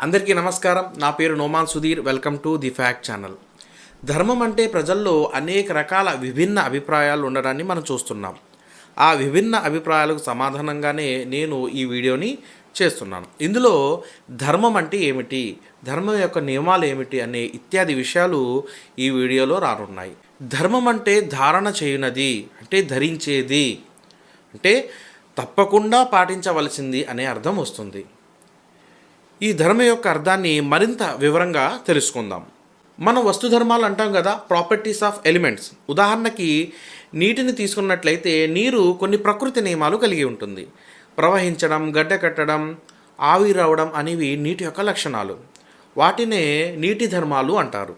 అందరికీ నమస్కారం. నా పేరు Noman Sudheer. Welcome to the fact channel. ధర్మం అంటే ప్రజల్లో అనేక రకాల విభిన్న అభిప్రాయాలు ఉండడాన్ని మనం చూస్తున్నాం. ఆ విభిన్న అభిప్రాయాలకు సమాధానంగానే నేను ఈ వీడియోని చేస్తున్నాను. ఇందులో ధర్మం అంటే ఏమిటి? ధర్మం యొక్క నియమాలు ఏమిటి? అనే ఇత్యాది విషయాలు ఈ వీడియోలో రానున్నాయి. ధర్మం అంటే ధారణ చేయునది అంటే ధరించేది అంటే తప్పకుండా పాటించవలసింది అనే అర్థం వస్తుంది. ఈ ధర్మం యొక్క అర్థాన్ని మరింత వివరంగా తెలుసుకుందాం. మనం వస్తు ధర్మాలు అంటాం కదా ప్రాపర్టీస్ ఆఫ్ ఎలిమెంట్స్ ఉదాహరణకి నీటిని తీసుకున్నట్లయితే నీరు కొన్ని ప్రకృతి నియమాలు కలిగి ఉంటుంది. ప్రవహించడం గడ్డ కట్టడం ఆవిరవడం అనేవి నీటి యొక్క లక్షణాలు. వాటినే నీటి ధర్మాలు అంటారు.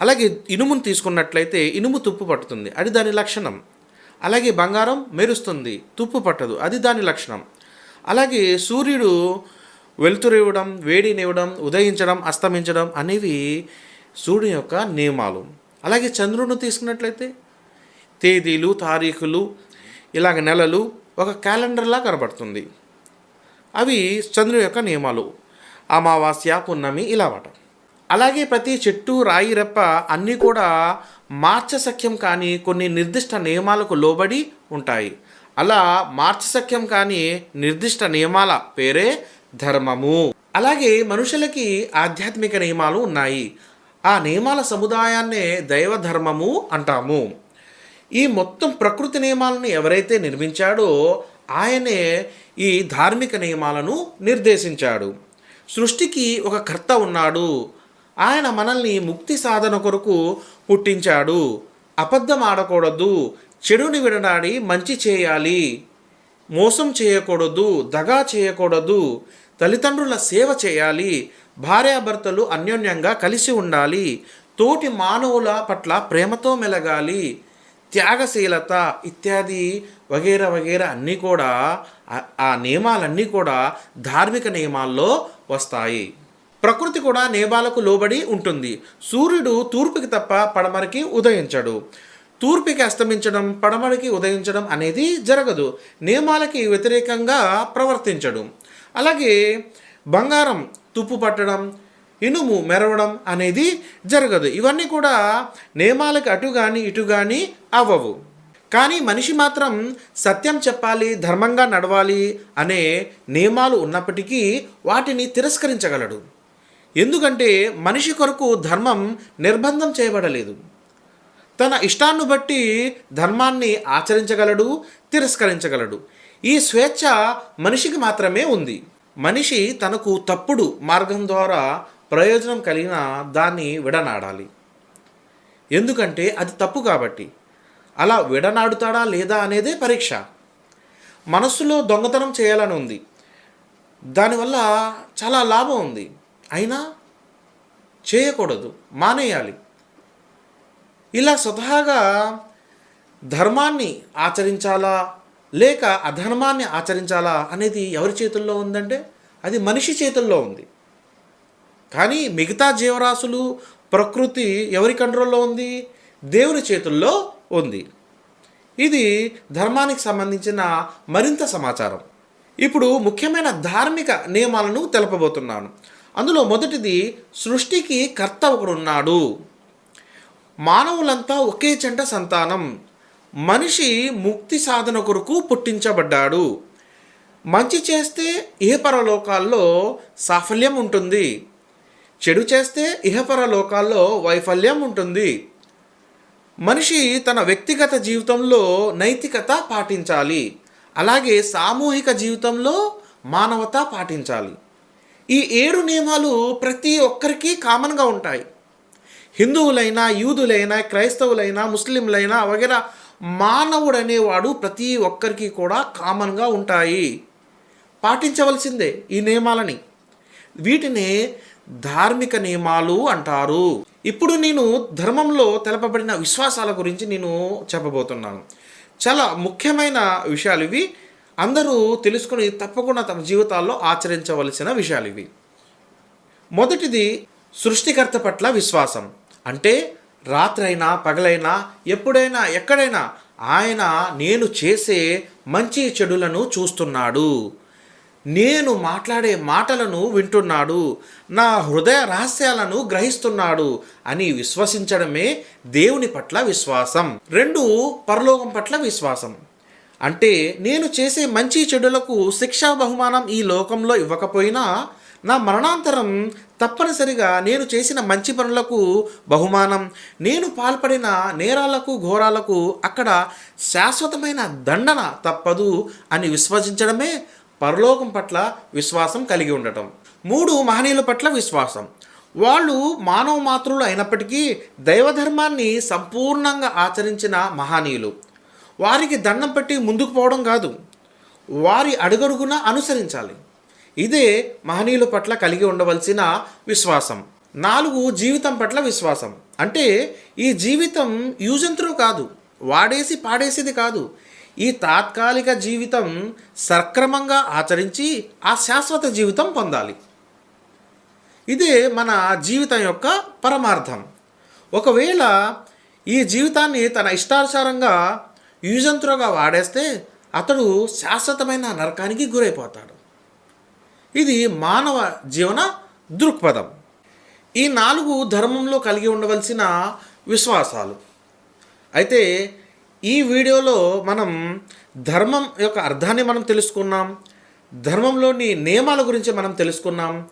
అలాగే ఇనుమును తీసుకున్నట్లయితే ఇనుము తుప్పు పట్టుతుంది అది దాని లక్షణం. అలాగే బంగారం మెరుస్తుంది తుప్పు పట్టదు అది దాని లక్షణం. అలాగే సూర్యుడు వెలుతురివ్వడం వేడినివ్వడం ఉదయించడం అస్తమించడం అనేవి సూర్యుని యొక్క నియమాలు. అలాగే చంద్రుడిని తీసుకున్నట్లయితే తేదీలు తారీఖులు ఇలాగ నెలలు ఒక క్యాలెండర్లా కనబడుతుంది. అవి చంద్రుని యొక్క నియమాలు. అమావాస్య పున్నమి ఇలా ఇలావట అలాగే ప్రతి చెట్టు రాయి రెప్ప అన్నీ కూడా మార్చసఖ్యం కానీ కొన్ని నిర్దిష్ట నియమాలకు లోబడి ఉంటాయి. అలా మార్చసఖ్యం కానీ నిర్దిష్ట నియమాల పేరే ధర్మము. అలాగే మనుషులకి ఆధ్యాత్మిక నియమాలు ఉన్నాయి. ఆ నియమాల సముదాయాన్నే దైవ ధర్మము అంటాము. ఈ మొత్తం ప్రకృతి నియమాలను ఎవరైతే నిర్మించాడో ఆయనే ఈ ధార్మిక నియమాలను నిర్దేశించాడు. సృష్టికి ఒక కర్త ఉన్నాడు. ఆయన మనల్ని ముక్తి సాధన కొరకు పుట్టించాడు. అబద్ధం ఆడకూడదు. చెడుని విడనాడి మంచి చేయాలి. మోసం చేయకూడదు దగా చేయకూడదు తల్లిదండ్రుల సేవ చేయాలి భార్యాభర్తలు అన్యోన్యంగా కలిసి ఉండాలి తోటి మానవుల పట్ల ప్రేమతో మెలగాలి త్యాగశీలత ఇత్యాది వగేరా వగేరా అన్నీ కూడా ఆ- నియమాలన్నీ కూడా ధార్మిక నియమాల్లో వస్తాయి. ప్రకృతి కూడా నియమాలకు లోబడి ఉంటుంది. సూర్యుడు తూర్పుకి తప్ప పడమరికి ఉదయించడు. తూర్పుకి అస్తమించడం పడమడికి ఉదయించడం అనేది జరగదు. నియమాలకి వ్యతిరేకంగా ప్రవర్తించడు. అలాగే బంగారం తుప్పు పట్టడం ఇనుము మెరవడం అనేది జరగదు. ఇవన్నీ కూడా నియమాలకు అటు కానీ ఇటు కానీ అవ్వవు. కానీ మనిషి మాత్రం సత్యం చెప్పాలి ధర్మంగా నడవాలి అనే నియమాలు ఉన్నప్పటికీ వాటిని తిరస్కరించగలడు. ఎందుకంటే మనిషి కొరకు ధర్మం నిర్బంధం చేయబడలేదు. తన ఇష్టాన్ని బట్టి ధర్మాన్ని ఆచరించగలడు తిరస్కరించగలడు. ఈ స్వేచ్ఛ మనిషికి మాత్రమే ఉంది. మనిషి తనకు తప్పుడు మార్గం ద్వారా ప్రయోజనం కలిగిన దాన్ని విడనాడాలి. ఎందుకంటే అది తప్పు కాబట్టి. అలా విడనాడుతాడా లేదా అనేదే పరీక్ష. మనస్సులో దొంగతనం చేయాలని ఉంది. దానివల్ల చాలా లాభం ఉంది. అయినా చేయకూడదు. మానేయాలి. ఇలా స్వతహాగా ధర్మాన్ని ఆచరించాలా? లేక అధర్మాన్ని ఆచరించాలా అనేది ఎవరి చేతుల్లో ఉందంటే అది మనిషి చేతుల్లో ఉంది. కానీ మిగతా జీవరాశులు ప్రకృతి ఎవరి కంట్రోల్లో ఉంది? దేవుని చేతుల్లో ఉంది. ఇది ధర్మానికి సంబంధించిన మరింత సమాచారం. ఇప్పుడు ముఖ్యమైన ధార్మిక నియమాలను తెలపబోతున్నాను. అందులో మొదటిది సృష్టికి కర్త ఒకడున్నాడు. మానవులంతా ఒకే చెంట సంతానం. మనిషి ముక్తి సాధన కొరకు పుట్టించబడ్డాడు. మంచి చేస్తే ఇహపరలోకాల్లో సాఫల్యం ఉంటుంది. చెడు చేస్తే ఇహపరలోకాల్లో వైఫల్యం ఉంటుంది. మనిషి తన వ్యక్తిగత జీవితంలో నైతికత పాటించాలి. అలాగే సామూహిక జీవితంలో మానవత పాటించాలి. ఈ ఏడు నియమాలు ప్రతి ఒక్కరికి కామన్గా ఉంటాయి. హిందువులైనా యూదులైనా క్రైస్తవులైనా ముస్లింలైనా వగేరా మానవుడు అనేవాడు ప్రతి ఒక్కరికి కూడా కామన్గా ఉంటాయి. పాటించవలసిందే ఈ నియమాలని. వీటినే ధార్మిక నియమాలు అంటారు. ఇప్పుడు నేను ధర్మంలో తెలపబడిన విశ్వాసాల గురించి నేను చెప్పబోతున్నాను. చాలా ముఖ్యమైన విషయాలు ఇవి. అందరూ తెలుసుకుని తప్పకుండా తమ జీవితాల్లో ఆచరించవలసిన విషయాలు ఇవి. మొదటిది సృష్టికర్త పట్ల విశ్వాసం. అంటే రాత్రైనా పగలైనా ఎప్పుడైనా ఎక్కడైనా ఆయన నేను చేసే మంచి చెడులను చూస్తున్నాడు. నేను మాట్లాడే మాటలను వింటున్నాడు. నా హృదయ రహస్యాలను గ్రహిస్తున్నాడు అని విశ్వసించడమే దేవుని పట్ల విశ్వాసం. రెండు పరలోకం పట్ల విశ్వాసం. అంటే నేను చేసే మంచి చెడులకు శిక్షా బహుమానం ఈ లోకంలో ఇవ్వకపోయినా నా మరణాంతరం తప్పనిసరిగా నేను చేసిన మంచి పనులకు బహుమానం. నేను పాల్పడిన నేరాలకు ఘోరాలకు అక్కడ శాశ్వతమైన దండన తప్పదు అని విశ్వసించడమే పరలోకం పట్ల విశ్వాసం కలిగి ఉండటం. మూడు మహనీయుల పట్ల విశ్వాసం. వాళ్ళు మానవ మాతృలు అయినప్పటికీ దైవధర్మాన్ని సంపూర్ణంగా ఆచరించిన మహనీయులు. వారికి దండం పెట్టి ముందుకు పోవడం కాదు. వారి అడుగడుగున అనుసరించాలి. ఇదే మహనీయుల పట్ల కలిగి ఉండవలసిన విశ్వాసం. నాలుగు జీవితం పట్ల విశ్వాసం. అంటే ఈ జీవితం యూజంత్రో కాదు వాడేసి పాడేసేది కాదు. ఈ తాత్కాలిక జీవితం సక్రమంగా ఆచరించి ఆ శాశ్వత జీవితం పొందాలి. ఇదే మన జీవితం యొక్క పరమార్థం. ఒకవేళ ఈ జీవితాన్ని తన ఇష్టానుసారంగా యూజంత్రోగా వాడేస్తే అతడు శాశ్వతమైన నరకానికి గురైపోతాడు. ఇది మానవ జీవన దృక్పథం. ఈ నాలుగు ధర్మంలో కలిగి ఉండవలసిన విశ్వాసాలు. అయితే ఈ వీడియోలో మనం ధర్మం యొక్క అర్థాన్ని మనం తెలుసుకున్నాం. ధర్మంలోని నియమాల గురించి మనం తెలుసుకున్నాం.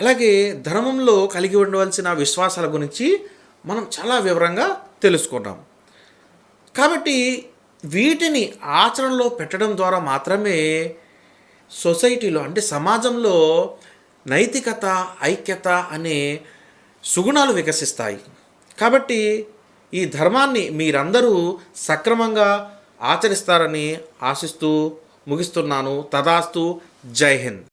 అలాగే ధర్మంలో కలిగి ఉండవలసిన విశ్వాసాల గురించి మనం చాలా వివరంగా తెలుసుకున్నాం. కాబట్టి వీటిని ఆచరణలో పెట్టడం ద్వారా మాత్రమే సొసైటీలో అంటే సమాజంలో నైతికత ఐక్యత అనే సుగుణాలు వికసిస్తాయి. కాబట్టి ఈ ధర్మాన్ని మీరందరూ సక్రమంగా ఆచరిస్తారని ఆశిస్తూ ముగిస్తున్నాను. తదాస్తు. జై హింద్.